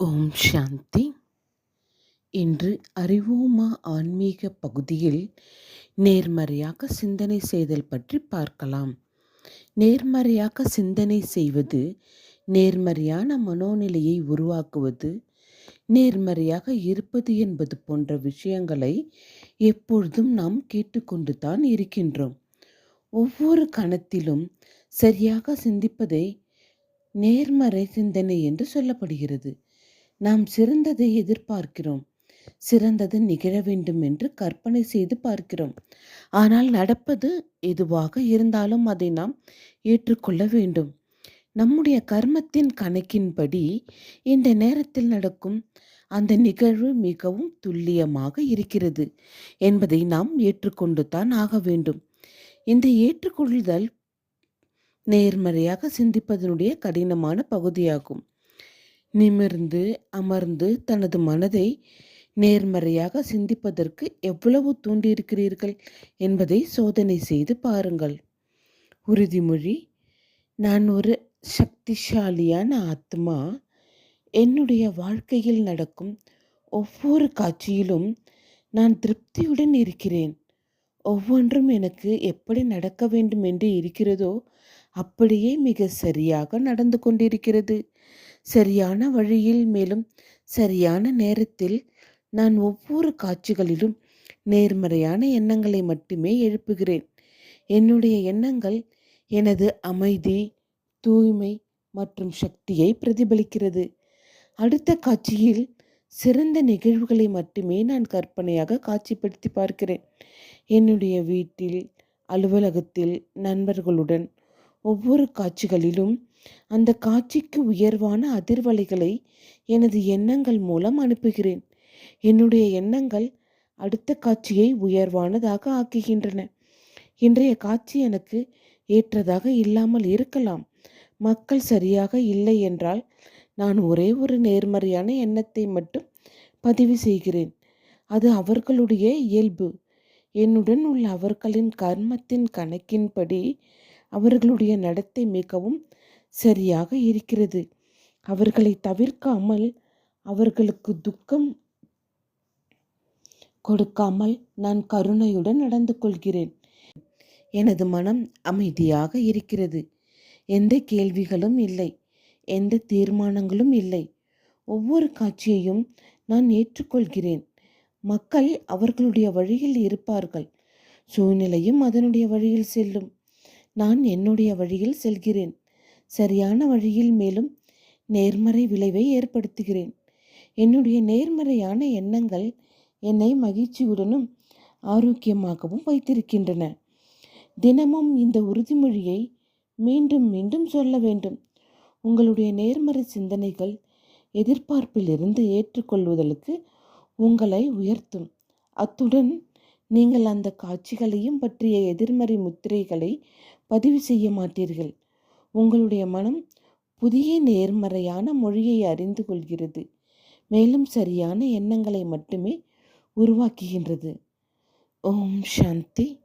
ஓம் சாந்தி. இன்று அறிவோமா ஆன்மீக பகுதியில் நேர்மறையாக சிந்தனை செய்தல் பற்றி பார்க்கலாம். நேர்மறையாக சிந்தனை செய்வது நேர்மறையான மனோநிலையை உருவாக்குவது நேர்மறையாக இருப்பது என்பது போன்ற விஷயங்களை எப்பொழுதும் நாம் கேட்டுக்கொண்டு தான் இருக்கின்றோம். ஒவ்வொரு கணத்திலும் சரியாக சிந்திப்பதை நேர்மறை சிந்தனை என்று சொல்லப்படுகிறது. நாம் சிறந்ததை எதிர்பார்க்கிறோம். சிறந்தது நிகழ வேண்டும் என்று கற்பனை செய்து பார்க்கிறோம். ஆனால் நடப்பது எதுவாக இருந்தாலும் அதை நாம் ஏற்றுக்கொள்ள வேண்டும். நம்முடைய கர்மத்தின் கணக்கின்படி இந்த நேரத்தில் நடக்கும் அந்த நிகழ்வு மிகவும் துல்லியமாக இருக்கிறது என்பதை நாம் ஏற்றுக்கொண்டு தான் ஆக வேண்டும். இந்த ஏற்றுக்கொள்ளுதல் நேர்மறையாக சிந்திப்பதனுடைய கடினமான பகுதியாகும். நிமிர்ந்து அமர்ந்து தனது மனதை நேர்மறையாக சிந்திப்பதற்கு எவ்வளவு தூண்டியிருக்கிறீர்கள் என்பதை சோதனை செய்து பாருங்கள். உறுதிமொழி நான் ஒரு சக்திசாலியான ஆத்மா. என்னுடைய வாழ்க்கையில் நடக்கும் ஒவ்வொரு காட்சியிலும் நான் திருப்தியுடன் இருக்கிறேன். ஒவ்வொன்றும் எனக்கு எப்படி நடக்க வேண்டும் என்று இருக்கிறதோ அப்படியே மிக சரியாக நடந்து கொண்டிருக்கிறது. சரியான வழியில் மேலும் சரியான நேரத்தில் நான் ஒவ்வொரு காட்சிகளிலும் நேர்மறையான எண்ணங்களை மட்டுமே எழுப்புகிறேன். என்னுடைய எண்ணங்கள் எனது அமைதி தூய்மை மற்றும் சக்தியை பிரதிபலிக்கிறது. அடுத்த காட்சியில் சிறந்த நிகழ்வுகளை மட்டுமே நான் கற்பனையாக காட்சிப்படுத்தி பார்க்கிறேன். என்னுடைய வீட்டில் அலுவலகத்தில் நண்பர்களுடன் ஒவ்வொரு காட்சிகளிலும் அந்த காட்சிக்கு உயர்வான அதிர்வலைகளை எனது எண்ணங்கள் மூலம் அனுப்புகிறேன். என்னுடைய எண்ணங்கள் அடுத்த காட்சியை உயர்வானதாக ஆக்குகின்றன. இன்றைய காட்சி எனக்கு ஏற்றதாக இல்லாமல் இருக்கலாம். மக்கள் சரியாக இல்லை என்றால் நான் ஒரே ஒரு நேர்மறையான எண்ணத்தை மட்டும் பதிவு செய்கிறேன். அது அவர்களுடைய இயல்பு. என்னுடன் உள்ள அவர்களின் கர்மத்தின் கணக்கின்படி அவர்களுடைய நடத்தை மிகவும் சரியாக இருக்கிறது. அவர்களை தவிர்க்காமல் அவர்களுக்கு துக்கம் கொடுக்காமல் நான் கருணையுடன் நடந்து கொள்கிறேன். எனது மனம் அமைதியாக இருக்கிறது. எந்த கேள்விகளும் இல்லை. எந்த தீர்மானங்களும் இல்லை. ஒவ்வொரு காட்சியையும் நான் ஏற்றுக்கொள்கிறேன். மக்கள் அவர்களுடைய வழியில் இருப்பார்கள். சூழ்நிலையும் அதனுடைய வழியில் செல்லும். நான் என்னுடைய வழியில் செல்கிறேன். சரியான வழியில் மேலும் நேர்மறை விளைவை ஏற்படுத்துகிறேன். என்னுடைய நேர்மறையான எண்ணங்கள் என்னை மகிழ்ச்சியுடனும் ஆரோக்கியமாகவும் வைத்திருக்கின்றன. தினமும் இந்த உறுதிமொழியை மீண்டும் மீண்டும் சொல்ல வேண்டும். உங்களுடைய நேர்மறை சிந்தனைகள் எதிர்பார்ப்பிலிருந்து ஏற்றுக்கொள்வதற்கு உங்களை உயர்த்தும். அத்துடன் நீங்கள் அந்த காட்சிகளையும் பற்றிய எதிர்மறை முத்திரைகளை பதிவு செய்ய மாட்டீர்கள். உங்களுடைய மனம் புதிய நேர்மறையான மொழியை அறிந்து கொள்கிறது. மேலும் சரியான எண்ணங்களை மட்டுமே உருவாக்குகின்றது. ஓம் சாந்தி.